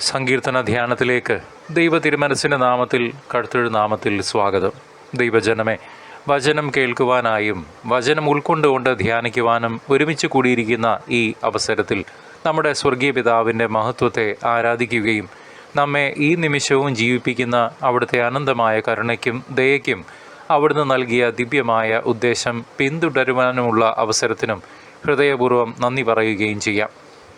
സങ്കീർത്തന ധ്യാനത്തിലേക്ക് ദൈവ തിരുമനസിന്റെ നാമത്തിൽ കടുത്തൊഴു നാമത്തിൽ സ്വാഗതം. ദൈവജനമേ വചനം കേൾക്കുവാനായും വചനം ഉൾക്കൊണ്ടുകൊണ്ട് ധ്യാനിക്കുവാനും ഒരുമിച്ച് കൂടിയിരിക്കുന്ന ഈ അവസരത്തിൽ നമ്മുടെ സ്വർഗീയ പിതാവിന്റെ മഹത്വത്തെ ആരാധിക്കുകയും നമ്മെ ഈ നിമിഷവും ജീവിപ്പിക്കുന്ന അവിടുത്തെ അനന്തമായ കരുണയ്ക്കും ദയയ്ക്കും അവിടുന്ന് നൽകിയ ദിവ്യമായ ഉദ്ദേശം പിന്തുടരുവാനുമുള്ള അവസരത്തിനും ഹൃദയപൂർവം നന്ദി പറയുകയും ചെയ്യാം.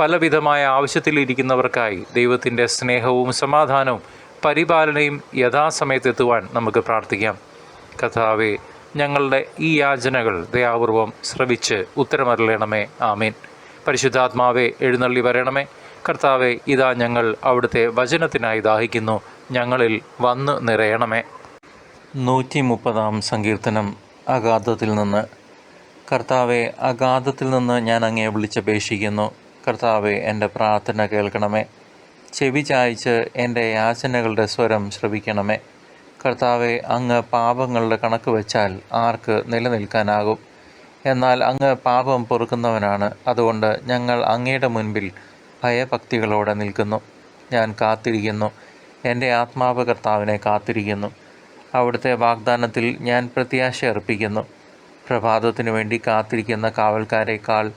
പലവിധമായ ആവശ്യത്തിലിരിക്കുന്നവർക്കായി ദൈവത്തിന്റെ സ്നേഹവും സമാധാനവും പരിപാലനയും യഥാസമയത്തെത്തുവാൻ നമുക്ക് പ്രാർത്ഥിക്കാം. കഥാവെ ഞങ്ങളുടെ ഈ യാചനകൾ ദയാപൂർവം ശ്രവിച്ച് ഉത്തരമരളണമേ. ആമേൻ. പരിശുദ്ധാത്മാവെ എഴുന്നള്ളി വരണമേ. കർത്താവെ ഇതാ ഞങ്ങൾ അവിടുത്തെ വചനത്തിനായി ദാഹിക്കുന്നു. ഞങ്ങളിൽ വന്ന് നിറയണമേ. നൂറ്റി മുപ്പതാം സങ്കീർത്തനം അഗാധത്തിൽ നിന്ന്. കർത്താവെ അഗാധത്തിൽ നിന്ന് ഞാൻ അങ്ങേ വിളിച്ചപേക്ഷിക്കുന്നു. കർത്താവെ എന്റെ പ്രാർത്ഥന കേൾക്കണമേ. ചെവി ചായ്ച്ച് എന്റെ യാചനകളുടെ സ്വരം ശ്രവിക്കണമേ. കർത്താവെ അങ്ങ് പാപങ്ങളുടെ കണക്ക് വെച്ചാൽ ആർക്ക് നിലനിൽക്കാനാകും? എന്നാൽ അങ്ങ് പാപം പൊറുക്കുന്നവനാണ്. അതുകൊണ്ട് ഞങ്ങൾ അങ്ങയുടെ മുൻപിൽ ഭയഭക്തികളോടെ നിൽക്കുന്നു. ഞാൻ കാത്തിരിക്കുന്നു. എന്റെ ആത്മാവ് കർത്താവിനെ കാത്തിരിക്കുന്നു. അവിടുത്തെ വാഗ്ദാനത്തിൽ ഞാൻ പ്രത്യാശ അർപ്പിക്കുന്നു. പ്രഭാതത്തിനു വേണ്ടി കാത്തിരിക്കുന്ന കാവൽക്കാരേക്കാൾ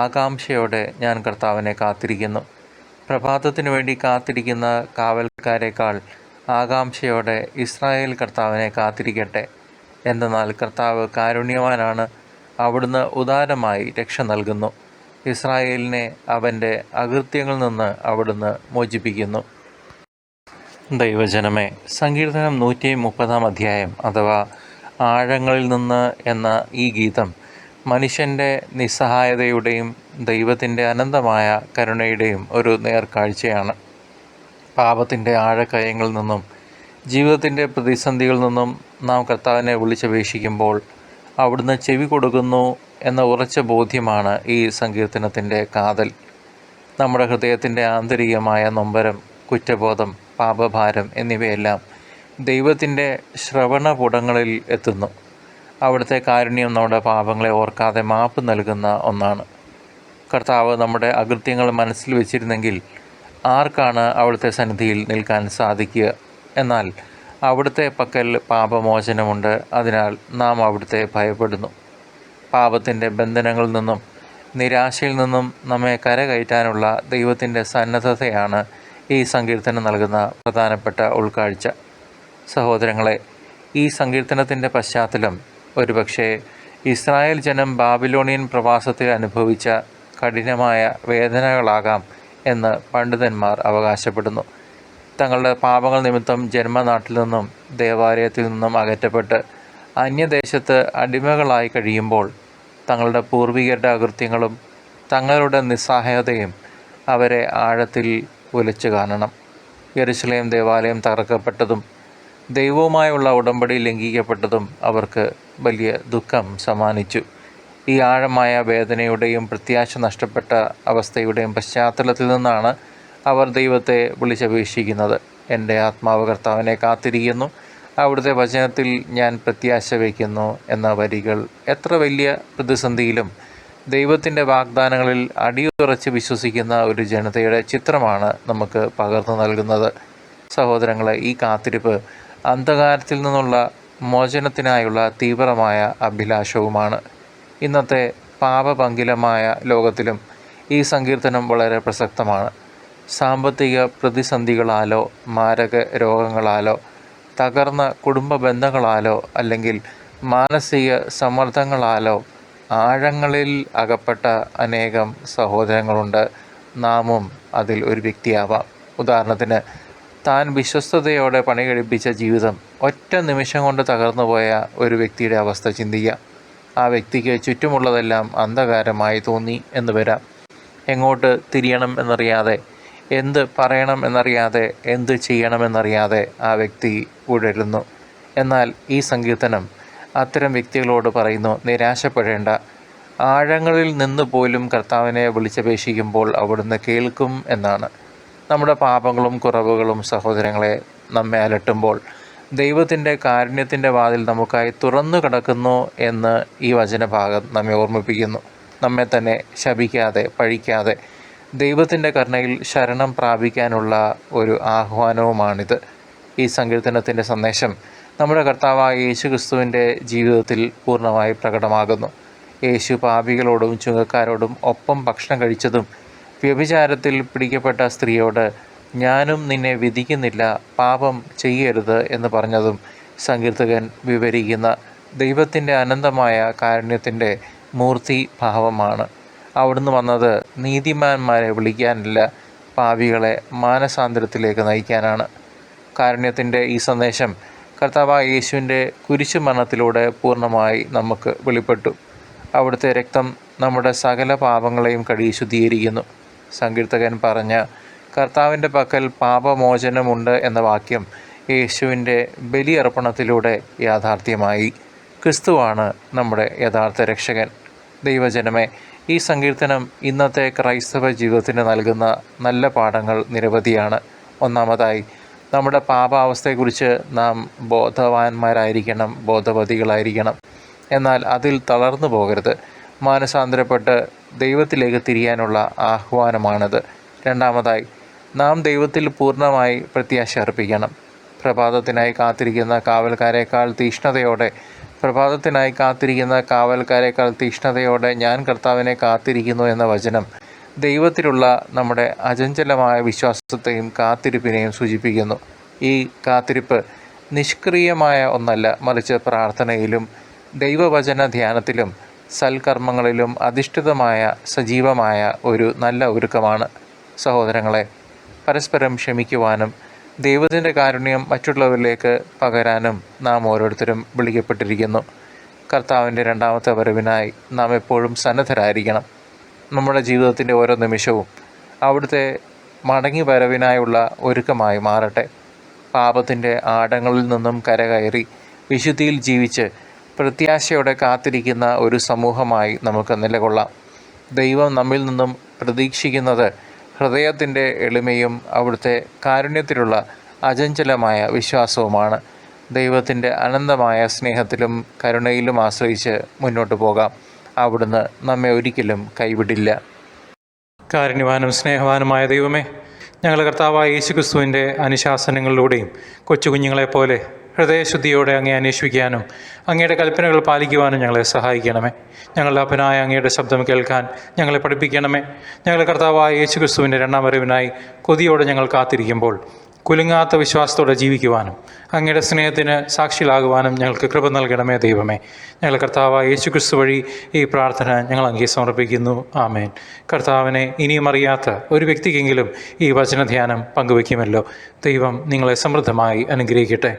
ആകാംക്ഷയോടെ ഞാൻ കർത്താവിനെ കാത്തിരിക്കുന്നു. പ്രഭാതത്തിനു വേണ്ടി കാത്തിരിക്കുന്ന കാവൽക്കാരേക്കാൾ ആകാംക്ഷയോടെ ഇസ്രായേൽ കർത്താവിനെ കാത്തിരിക്കട്ടെ. എന്തെന്നാൽ കർത്താവ് കാരുണ്യവാനാണ്. അവിടുന്ന് ഉദാരമായി രക്ഷ നൽകുന്നു. ഇസ്രായേലിനെ അവന്റെ അകൃത്യങ്ങളിൽ നിന്ന് അവിടുന്ന് മോചിപ്പിക്കുന്നു. ദൈവജനമേ സങ്കീർത്തനം നൂറ്റി മുപ്പതാം അധ്യായം അഥവാ ആഴങ്ങളിൽ നിന്ന് എന്ന ഈ ഗീതം മനുഷ്യന്റെ നിസ്സഹായതയുടെയും ദൈവത്തിന്റെ അനന്തമായ കരുണയുടെയും ഒരു നേർക്കാഴ്ചയാണ്. പാപത്തിന്റെ ആഴക്കയങ്ങളിൽ നിന്നും ജീവിതത്തിന്റെ പ്രതിസന്ധികളിൽ നിന്നും നാം കർത്താവിനെ വിളിച്ചപേക്ഷിക്കുമ്പോൾ അവിടുന്ന് ചെവി കൊടുക്കുന്നു എന്ന ഉറച്ച ബോധ്യമാണ് ഈ സങ്കീർത്തനത്തിന്റെ കാതൽ. നമ്മുടെ ഹൃദയത്തിന്റെ ആന്തരികമായ നൊമ്പരം കുറ്റബോധം പാപഭാരം എന്നിവയെല്ലാം ദൈവത്തിന്റെ ശ്രവണപുടങ്ങളിൽ എത്തുന്നു. അവിടുത്തെ കാരുണ്യം നമ്മുടെ പാപങ്ങളെ ഓർക്കാതെ മാപ്പ് നൽകുന്ന ഒന്നാണ്. കർത്താവ് നമ്മുടെ അകൃത്യങ്ങൾ മനസ്സിൽ വെച്ചിരുന്നെങ്കിൽ ആർക്കാണ് അവിടുത്തെ സന്നിധിയിൽ നിൽക്കാൻ സാധിക്കുക? എന്നാൽ അവിടുത്തെ പക്കൽ പാപമോചനമുണ്ട്. അതിനാൽ നാം അവിടുത്തെ ഭയപ്പെടുന്നു. പാപത്തിന്റെ ബന്ധനങ്ങളിൽ നിന്നും നിരാശയിൽ നിന്നും നമ്മെ കരകയറ്റാനുള്ള ദൈവത്തിന്റെ സന്നദ്ധതയാണ് ഈ സങ്കീർത്തനം നൽകുന്ന പ്രധാനപ്പെട്ട ഉൾക്കാഴ്ച. സഹോദരങ്ങളെ ഈ സങ്കീർത്തനത്തിന്റെ പശ്ചാത്തലം ഒരുപക്ഷെ ഇസ്രായേൽ ജനം ബാബിലോണിയൻ പ്രവാസത്തിൽ അനുഭവിച്ച കഠിനമായ വേദനകളാകാം എന്ന് പണ്ഡിതന്മാർ അവകാശപ്പെടുന്നു. തങ്ങളുടെ പാപങ്ങൾ നിമിത്തം ജന്മനാട്ടിൽ നിന്നും ദേവാലയത്തിൽ നിന്നും അകറ്റപ്പെട്ട് അന്യദേശത്ത് അടിമകളായി കഴിയുമ്പോൾ തങ്ങളുടെ പൂർവികരുടെ അകൃത്യങ്ങളും തങ്ങളുടെ നിസ്സഹായതയും അവരെ ആഴത്തിൽ ഉലച്ചു കാണണം. യരുസലേം ദേവാലയം തകർക്കപ്പെട്ടതും ദൈവവുമായുള്ള ഉടമ്പടി ലംഘിക്കപ്പെട്ടതും അവർക്ക് വലിയ ദുഃഖം സമ്മാനിച്ചു. ഈ ആഴമായ വേദനയുടെയും പ്രത്യാശ നഷ്ടപ്പെട്ട അവസ്ഥയുടെയും പശ്ചാത്തലത്തിൽ നിന്നാണ് അവർ ദൈവത്തെ വിളിച്ചപേക്ഷിക്കുന്നത്. എന്റെ ആത്മാവ് കർത്താവിനെ കാത്തിരിക്കുന്നു. അവിടുത്തെ വചനത്തിൽ ഞാൻ പ്രത്യാശ വയ്ക്കുന്നു എന്ന വരികൾ എത്ര വലിയ പ്രതിസന്ധിയിലും ദൈവത്തിന്റെ വാഗ്ദാനങ്ങളിൽ അടിയുറച്ച് വിശ്വസിക്കുന്ന ഒരു ജനതയുടെ ചിത്രമാണ് നമുക്ക് പകർന്നു നൽകുന്നത്. സഹോദരങ്ങളെ ഈ കാത്തിരിപ്പ് അന്ധകാരത്തിൽ നിന്നുള്ള മോചനത്തിനായുള്ള തീവ്രമായ അഭിലാഷവുമാണ്. ഇന്നത്തെ പാപപങ്കിലമായ ലോകത്തിലും ഈ സങ്കീർത്തനം വളരെ പ്രസക്തമാണ്. സാമ്പത്തിക പ്രതിസന്ധികളാലോ മാരക രോഗങ്ങളാലോ തകർന്ന കുടുംബ ബന്ധങ്ങളാലോ അല്ലെങ്കിൽ മാനസിക സമ്മർദ്ദങ്ങളാലോ ആഴങ്ങളിൽ അകപ്പെട്ട അനേകം സഹോദരങ്ങളുണ്ട്. നാമും അതിൽ ഒരു വ്യക്തിയാവാം. ഉദാഹരണത്തിന് താൻ വിശ്വസ്തയോടെ പണി കഴിപ്പിച്ച ജീവിതം ഒറ്റ നിമിഷം കൊണ്ട് തകർന്നു പോയ ഒരു വ്യക്തിയുടെ അവസ്ഥ ചിന്തിക്കുക ആ വ്യക്തിക്ക് ചുറ്റുമുള്ളതെല്ലാം അന്ധകാരമായി തോന്നി എന്ന് വരാം. എങ്ങോട്ട് തിരിയണം എന്നറിയാതെ എന്ത് പറയണം എന്നറിയാതെ എന്ത് ചെയ്യണമെന്നറിയാതെ ആ വ്യക്തി ഉഴരുന്നു. എന്നാൽ ഈ സങ്കീർത്തനം അത്തരം വ്യക്തികളോട് പറയുന്നു നിരാശപ്പെടേണ്ട. ആഴങ്ങളിൽ നിന്ന് പോലും കർത്താവിനെ വിളിച്ചപേക്ഷിക്കുമ്പോൾ അവിടുന്ന് കേൾക്കും എന്നാണ്. നമ്മുടെ പാപങ്ങളും കുറവുകളും സഹോദരങ്ങളെ നമ്മെ അലട്ടുമ്പോൾ ദൈവത്തിന്റെ കാരുണ്യത്തിന്റെ വാതിൽ നമുക്കായി തുറന്നു കിടക്കുന്നു എന്ന് ഈ വചനഭാഗം നമ്മെ ഓർമ്മിപ്പിക്കുന്നു. നമ്മെ തന്നെ ശപിക്കാതെ പഴിക്കാതെ ദൈവത്തിന്റെ കരുണയിൽ ശരണം പ്രാപിക്കാനുള്ള ഒരു ആഹ്വാനവുമാണിത്. ഈ സങ്കീർത്തനത്തിന്റെ സന്ദേശം നമ്മുടെ കർത്താവായ യേശു ക്രിസ്തുവിന്റെ ജീവിതത്തിൽ പൂർണമായി പ്രകടമാകുന്നു. യേശു പാപികളോടും ചുങ്കക്കാരോടും ഒപ്പം ഭക്ഷണം കഴിച്ചതും വ്യഭിചാരത്തിൽ പിടിക്കപ്പെട്ട സ്ത്രീയോട് ഞാനും നിന്നെ വിധിക്കുന്നില്ല പാപം ചെയ്യരുത് എന്ന് പറഞ്ഞതും സങ്കീർത്തകൻ വിവരിക്കുന്ന ദൈവത്തിന്റെ അനന്തമായ കാരുണ്യത്തിന്റെ മൂർത്തി ഭാവമാണ്. അവിടുന്ന് വന്നത് നീതിമാന്മാരെ വിളിക്കാനല്ല പാവികളെ മാനസാന്തരത്തിലേക്ക് നയിക്കാനാണ്. കാരുണ്യത്തിന്റെ ഈ സന്ദേശം കർത്താവായ യേശുവിന്റെ കുരിശു മരണത്തിലൂടെ പൂർണമായി നമുക്ക് വെളിപ്പെട്ടു. അവിടുത്തെ രക്തം നമ്മുടെ സകല പാപങ്ങളെയും കഴുകി ശുദ്ധീകരിക്കുന്നു. സങ്കീർത്തകൻ പറഞ്ഞ കർത്താവിന്റെ പക്കൽ പാപമോചനമുണ്ട് എന്ന വാക്യം യേശുവിന്റെ ബലിയർപ്പണത്തിലൂടെ യാഥാർത്ഥ്യമായി. ക്രിസ്തുവാണ് നമ്മുടെ യഥാർത്ഥ രക്ഷകൻ. ദൈവജനമേ ഈ സങ്കീർത്തനം ഇന്നത്തെ ക്രൈസ്തവ ജീവിതത്തിന് നൽകുന്ന നല്ല പാഠങ്ങൾ നിരവധിയാണ്. ഒന്നാമതായി നമ്മുടെ പാപാവസ്ഥയെക്കുറിച്ച് നാം ബോധവാന്മാരായിരിക്കണം ബോധവതികളായിരിക്കണം. എന്നാൽ അതിൽ തളർന്നു പോകരുത്. മാനസാന്തരപ്പെട്ട് ദൈവത്തിലേക്ക് തിരിയാനുള്ള ആഹ്വാനമാണിത്. രണ്ടാമതായി നാം ദൈവത്തിൽ പൂർണമായി പ്രത്യാശ അർപ്പിക്കണം. പ്രഭാതത്തിനായി കാത്തിരിക്കുന്ന കാവൽക്കാരേക്കാൾ തീഷ്ണതയോടെ പ്രഭാതത്തിനായി കാത്തിരിക്കുന്ന കാവൽക്കാരേക്കാൾ തീഷ്ണതയോടെ ഞാൻ കർത്താവിനെ കാത്തിരിക്കുന്നു എന്ന വചനം ദൈവത്തിലുള്ള നമ്മുടെ അചഞ്ചലമായ വിശ്വാസത്തെയും കാത്തിരിപ്പിനെയും സൂചിപ്പിക്കുന്നു. ഈ കാത്തിരിപ്പ് നിഷ്ക്രിയമായ ഒന്നല്ല മറിച്ച് പ്രാർത്ഥനയിലും ദൈവവചന ധ്യാനത്തിലും സൽക്കർമ്മങ്ങളിലും അധിഷ്ഠിതമായ സജീവമായ ഒരു നല്ല ഒരുക്കമാണ്. സഹോദരങ്ങളെ പരസ്പരം ക്ഷമിക്കുവാനും ദൈവത്തിന്റെ കാരുണ്യം മറ്റുള്ളവരിലേക്ക് പകരാനും നാം ഓരോരുത്തരും വിളിക്കപ്പെട്ടിരിക്കുന്നു. കർത്താവിന്റെ രണ്ടാമത്തെ വരവിനായി നാം എപ്പോഴും സന്നദ്ധരായിരിക്കണം. നമ്മുടെ ജീവിതത്തിന്റെ ഓരോ നിമിഷവും അവിടുത്തെ മടങ്ങി വരവിനായുള്ള ഒരുക്കമായി മാറട്ടെ. പാപത്തിന്റെ ആടങ്ങളിൽ നിന്നും കരകയറി വിശുദ്ധിയിൽ ജീവിച്ച് പ്രത്യാശയോടെ കാത്തിരിക്കുന്ന ഒരു സമൂഹമായി നമുക്ക് നിലകൊള്ളാം. ദൈവം നമ്മിൽ നിന്നും പ്രതീക്ഷിക്കുന്നത് ഹൃദയത്തിന്റെ എളിമയും അവിടുത്തെ കാരുണ്യത്തിലുള്ള അചഞ്ചലമായ വിശ്വാസവുമാണ്. ദൈവത്തിന്റെ അനന്തമായ സ്നേഹത്തിലും കരുണയിലും ആശ്രയിച്ച് മുന്നോട്ട് പോകാം. അവിടുന്ന് നമ്മെ ഒരിക്കലും കൈവിടില്ല. കാരുണ്യവാനും സ്നേഹവാനുമായ ദൈവമേ ഞങ്ങൾ കർത്താവായ യേശുക്രിസ്തുവിന്റെ അനുശാസനങ്ങളിലൂടെയും കൊച്ചു കുഞ്ഞുങ്ങളെപ്പോലെ ഹൃദയശുദ്ധിയോടെ അങ്ങേ അന്വേഷിക്കാനും അങ്ങയുടെ കൽപ്പനകൾ പാലിക്കുവാനും ഞങ്ങളെ സഹായിക്കണമേ. ഞങ്ങളുടെ അപ്പനായ അങ്ങയുടെ ശബ്ദം കേൾക്കാൻ ഞങ്ങളെ പഠിപ്പിക്കണമേ. ഞങ്ങളുടെ കർത്താവായ യേശു ക്രിസ്തുവിന്റെ രണ്ടാം വരവിനായി കൊതിയോടെ ഞങ്ങൾ കാത്തിരിക്കുമ്പോൾ കുലുങ്ങാത്ത വിശ്വാസത്തോടെ ജീവിക്കുവാനും അങ്ങയുടെ സ്നേഹത്തിന് സാക്ഷികളാകുവാനും ഞങ്ങൾക്ക് കൃപ നൽകണമേ ദൈവമേ. ഞങ്ങളുടെ കർത്താവായ യേശു ക്രിസ്തു വഴി ഈ പ്രാർത്ഥന ഞങ്ങൾ അങ്ങേ സമർപ്പിക്കുന്നു. ആമേൻ. കർത്താവിനെ ഇനിയും അറിയാത്ത ഒരു വ്യക്തിക്കെങ്കിലും ഈ വചനധ്യാനം പങ്കുവയ്ക്കുമല്ലോ. ദൈവം നിങ്ങളെ സമൃദ്ധമായി അനുഗ്രഹിക്കട്ടെ.